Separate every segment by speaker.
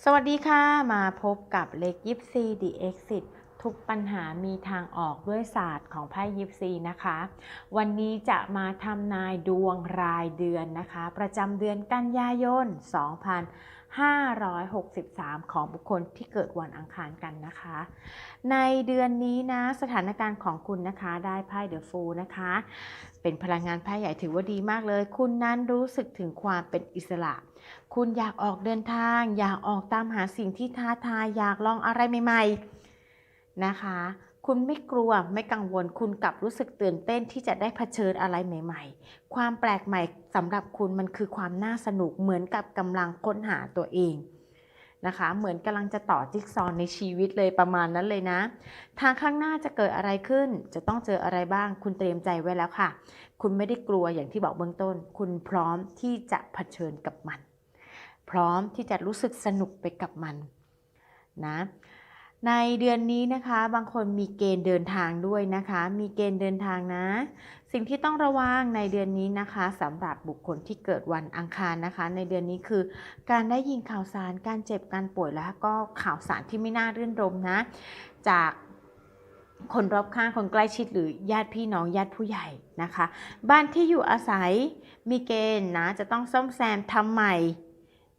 Speaker 1: สวัสดีค่ะ มาพบกับเลขยิปซีดีเอ็กซิทุกปัญหามีทางออกด้วยศาสตร์ของไพ่ยิปซีนะคะ วันนี้จะมาทำนายดวงรายเดือนนะคะ ประจำเดือนกันยายน 563 ของบุคคลที่เกิดวันอังคารกันนะคะ ในเดือนนี้นะสถานการณ์ของคุณนะคะได้ไพ่เดอะฟูนะคะ เป็นพลังงานไพ่ใหญ่ถือว่าดีมากเลย คุณนั้นรู้สึกถึงความเป็นอิสระ คุณอยากออกเดินทาง อยากออกตามหาสิ่งที่ท้าทายอยากลองอะไรใหม่ ๆ นะคะ คุณไม่กลัวไม่กังวล คุณกลับรู้สึกตื่นเต้นที่จะได้เผชิญอะไรใหม่ ๆ ความแปลกใหม่สำหรับคุณมันคือความน่าสนุกเหมือนกับกำลังค้นหาตัวเองนะคะ เหมือนกำลังจะต่อจิ๊กซอว์ในชีวิตเลยประมาณนั้นเลยนะ ทางข้างหน้าจะเกิดอะไรขึ้น จะต้องเจออะไรบ้าง คุณเตรียมใจไว้แล้วค่ะ คุณไม่ได้กลัวอย่างที่บอกเบื้องต้น คุณพร้อมที่จะเผชิญกับมัน พร้อมที่จะรู้สึกสนุกไปกับมันนะ ในเดือนนี้นะคะบางคนมีเกณฑ์เดินทางด้วยนะคะ มีเกณฑ์เดินทางนะ สิ่งที่ต้องระวังในเดือนนี้นะคะสำหรับบุคคลที่เกิดวันอังคารนะคะ ในเดือนนี้คือ การได้ยินข่าวสารการเจ็บการป่วยแล้วก็ข่าวสารที่ไม่น่ารื่นรมนะ จากคนรอบข้างคนใกล้ชิดหรือญาติพี่น้องญาติผู้ใหญ่นะคะ บ้านที่อยู่อาศัยมีเกณฑ์นะจะต้องซ่อมแซมทำใหม่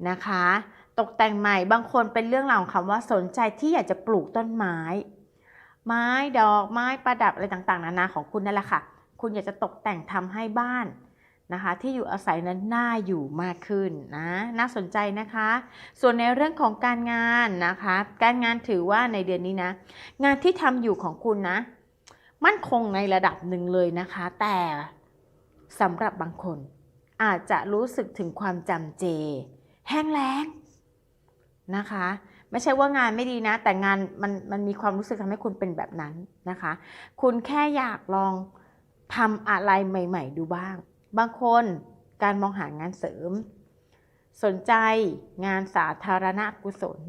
Speaker 1: นะคะ ตกแต่งใหม่บางคนเป็นเรื่องราวของคำว่าสนใจที่อยากจะปลูกต้นไม้ ไม้ดอกไม้ประดับอะไรต่างๆ นานาของคุณนั่นแหละค่ะ คุณอยากจะตกแต่งทำให้บ้านนะคะ ที่อยู่อาศัยนั้นน่าอยู่มากขึ้นนะน่าสนใจนะคะ ส่วนในเรื่องของการงานนะคะ การงานถือว่าในเดือนนี้นะ งานที่ทำอยู่ของคุณนะ มั่นคงในระดับหนึ่งเลยนะคะ แต่สำหรับบางคนอาจจะรู้สึกถึงความจำเจ แห้งแล้ง นะคะ ไม่ใช่ว่างานไม่ดีนะ แต่งานมันมันมีความรู้สึกทำให้คุณเป็นแบบนั้นนะคะ คุณแค่อยากลองทำอะไรใหม่ ๆ ดูบ้าง บางคนการมองหางานเสริม สนใจงานสาธารณกุศล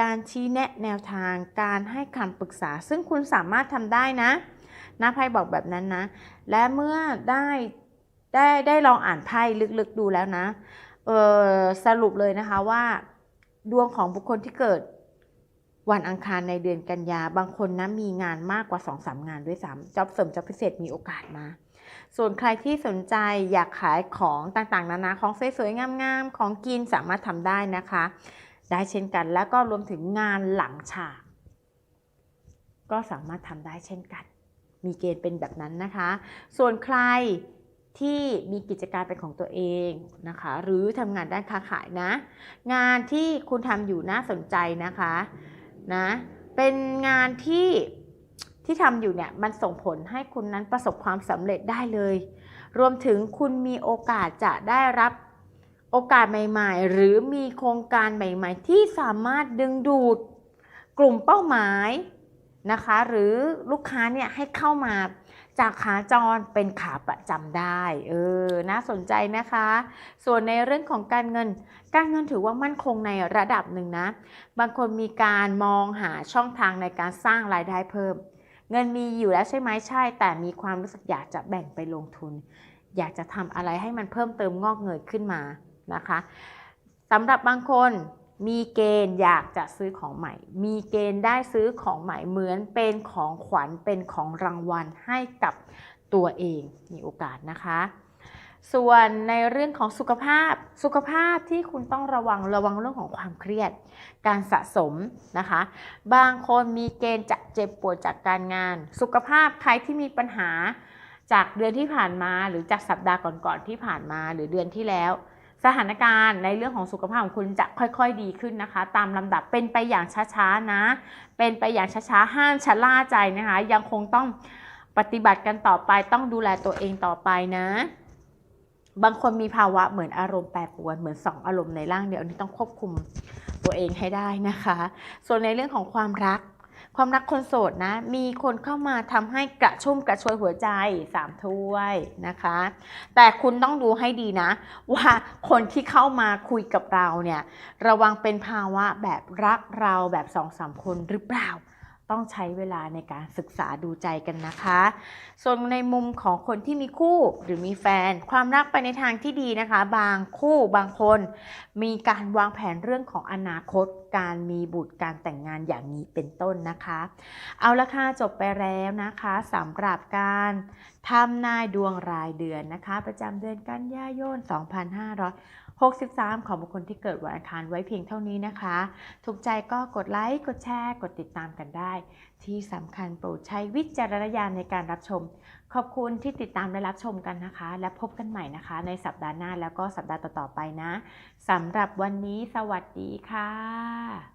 Speaker 1: การชี้แนะแนวทางการให้คำปรึกษา ซึ่งคุณสามารถทำได้นะนะไพ่บอกแบบนั้นนะ และเมื่อได้ได้ได้ลองอ่านไพ่ลึกๆดูแล้วนะ เออสรุปเลยนะคะว่า ดวงของบุคคลที่เกิดวันอังคารในเดือนกันยา บางคนนะมีงานมากกว่า2-3งานด้วยซ้ำจ็อบเสริมจ็อบพิเศษมีโอกาสมา ส่วนใครที่สนใจอยากขายของต่างๆ นานาของสวยๆ งามๆ ของกินสามารถทำได้นะคะ ได้เช่นกันแล้วก็รวมถึงงานหลังฉาก ก็สามารถทำได้เช่นกัน มีเกณฑ์เป็นแบบนั้นนะคะ ส่วนใคร ที่มีกิจการเป็นของตัวเองนะคะ หรือทำงานด้านค้าขายนะ งานที่คุณทำอยู่น่าสนใจนะคะนะเป็นงานที่ที่ทำอยู่เนี่ยมันส่งผลให้คุณนั้นประสบความสำเร็จได้เลย รวมถึงคุณมีโอกาสจะได้รับโอกาสใหม่ๆ หรือมีโครงการใหม่ๆ ที่สามารถดึงดูดกลุ่มเป้าหมายนะคะ หรือลูกค้าเนี่ยให้เข้ามา จากขาจรเป็นขาประจำได้ เออ น่าสนใจนะคะ ส่วนในเรื่องของการเงิน การเงินถือว่ามั่นคงในระดับหนึ่งนะ บางคนมีการมองหาช่องทางในการสร้างรายได้เพิ่ม เงินมีอยู่แล้วใช่ไหมใช่ แต่มีความรู้สึกอยากจะแบ่งไปลงทุน อยากจะทำอะไรให้มันเพิ่มเติมงอกเงยขึ้นมานะคะสำหรับบางคน มีเกณฑ์อยากจะซื้อของใหม่ มีเกณฑ์ได้ซื้อของใหม่เหมือนเป็นของขวัญเป็นของรางวัลให้กับตัวเองมีโอกาสนะคะ ส่วนในเรื่องของสุขภาพสุขภาพที่คุณต้องระวังระวังเรื่องของความเครียด การสะสมนะคะ บางคนมีเกณฑ์จะเจ็บปวดจากการงาน สุขภาพใครที่มีปัญหาจากเดือนที่ผ่านมาหรือจากสัปดาห์ก่อนๆที่ผ่านมาหรือเดือนที่แล้ว สถานการณ์ในเรื่องของสุขภาพของคุณจะค่อยๆดีขึ้นนะคะ ตามลำดับเป็นไปอย่างช้าๆนะ เป็นไปอย่างช้าๆห้ามชะล่าใจนะคะ ยังคงต้องปฏิบัติกันต่อไปต้องดูแลตัวเองต่อไปนะ บางคนมีภาวะเหมือนอารมณ์แปรปรวนเหมือนสองอารมณ์ในร่างเดียวนี้ต้องควบคุมตัวเองให้ได้นะคะ ส่วนในเรื่องของความรัก ความรักคนโสดนะ มีคนเข้ามาทำให้กระชุ่มกระชวยหัวใจสามถ้วยนะคะ แต่คุณต้องดูให้ดีนะ ว่าคนที่เข้ามาคุยกับเราเนี่ย ระวังเป็นภาวะแบบรักเราแบบสองสามคนหรือเปล่า ต้องใช้เวลาในการศึกษาดูใจกันนะคะ ส่วนในมุมของคนที่มีคู่หรือมีแฟน ความรักไปในทางที่ดีนะคะ บางคู่บางคน มีการวางแผนเรื่องของอนาคต การมีบุตรการแต่งงานอย่างนี้เป็นต้นนะคะ เอาละค่ะจบไปแล้วนะคะสำหรับการทำนายดวงรายเดือนนะคะ ประจำเดือนกันยายน 2563 ของบุคคลที่เกิดวันอังคารไว้เพียงเท่านี้นะคะ ถูกใจก็กดไลค์ กดแชร์ กดติดตามกันได้ที่สำคัญโปรดใช้วิจารณญาณในการรับชม ขอบคุณที่ติดตามและรับชมกันนะคะ และพบกันใหม่นะคะ ในสัปดาห์หน้าแล้วก็สัปดาห์ต่อๆไปนะสำหรับวันนี้สวัสดีค่ะ